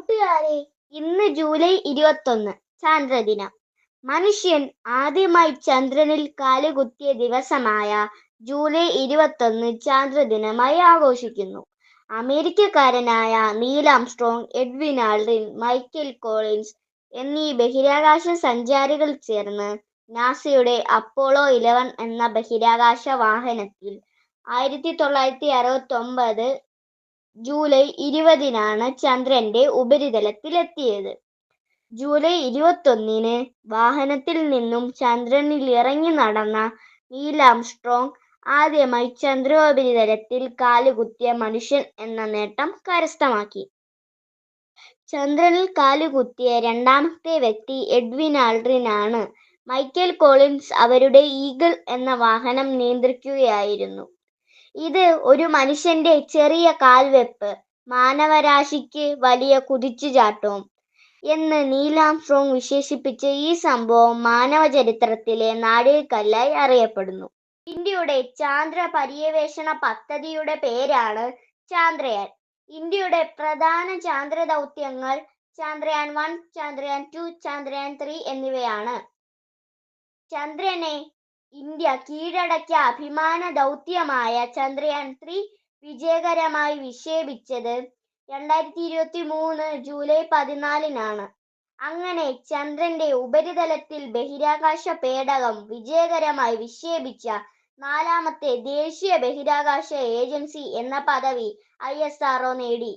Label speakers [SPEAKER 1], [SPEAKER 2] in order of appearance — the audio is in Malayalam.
[SPEAKER 1] കൂട്ടുകാരെ ഇന്ന് ജൂലൈ ഇരുപത്തൊന്ന് ചാന്ദ്രദിനം. മനുഷ്യൻ ആദ്യമായി ചന്ദ്രനിൽ കാലുകുത്തിയ ദിവസമായ ജൂലൈ ഇരുപത്തൊന്ന് ചാന്ദ്രദിനമായി ആഘോഷിക്കുന്നു. അമേരിക്കക്കാരനായ Neil Armstrong Edwin Aldrin Michael Collins എന്നീ ബഹിരാകാശ സഞ്ചാരികൾ ചേർന്ന് നാസയുടെ അപ്പോളോ ഇലവൻ എന്ന ബഹിരാകാശ വാഹനത്തിൽ ആയിരത്തി തൊള്ളായിരത്തി അറുപത്തി ഒമ്പത് ജൂലൈ ഇരുപതിനാണ് ചന്ദ്രന്റെ ഉപരിതലത്തിലെത്തിയത്. ജൂലൈ ഇരുപത്തൊന്നിന് വാഹനത്തിൽ നിന്നും ചന്ദ്രനിൽ ഇറങ്ങി നടന്ന നീൽ ആംസ്ട്രോങ് ആദ്യമായി ചന്ദ്രോപരിതലത്തിൽ കാലുകുത്തിയ മനുഷ്യൻ എന്ന നേട്ടം കരസ്ഥമാക്കി. ചന്ദ്രനിൽ കാലുകുത്തിയ രണ്ടാമത്തെ വ്യക്തി എഡ്വിൻ ആൾഡ്രിൻ ആണ് മൈക്കൽ കോളിൻസ് അവരുടെ ഈഗിൾ എന്ന വാഹനം നിയന്ത്രിക്കുകയായിരുന്നു. ഇത് ഒരു മനുഷ്യന്റെ ചെറിയ കാൽവെപ്പ്. മാനവരാശിക്ക് വലിയ കുതിച്ചുചാട്ടവും. എന്ന് നീൽ വിശേഷിപ്പിച്ച ഈ സംഭവം മാനവ ചരിത്രത്തിലെ നാഴികക്കല്ലായി അറിയപ്പെടുന്നു. ഇന്ത്യയുടെ ചാന്ദ്ര പര്യവേഷണ പദ്ധതിയുടെ പേരാണ് ചാന്ദ്രയാൻ. ഇന്ത്യയുടെ പ്രധാന ചാന്ദ്ര ദൗത്യങ്ങൾ Chandrayaan one Chandrayaan two Chandrayaan three എന്നിവയാണ്. ചന്ദ്രനെ ഇന്ത്യ കീഴടക്കിയ അഭിമാന ദൗത്യമായ ചന്ദ്രയാൻ ത്രീ വിജയകരമായി വിക്ഷേപിച്ചത് രണ്ടായിരത്തി ഇരുപത്തി മൂന്ന് ജൂലൈ പതിനാലിനാണ്. അങ്ങനെ ചന്ദ്രന്റെ ഉപരിതലത്തിൽ ബഹിരാകാശ പേടകം വിജയകരമായി വിക്ഷേപിച്ച നാലാമത്തെ ദേശീയ ബഹിരാകാശ ഏജൻസി എന്ന പദവി ഐ നേടി.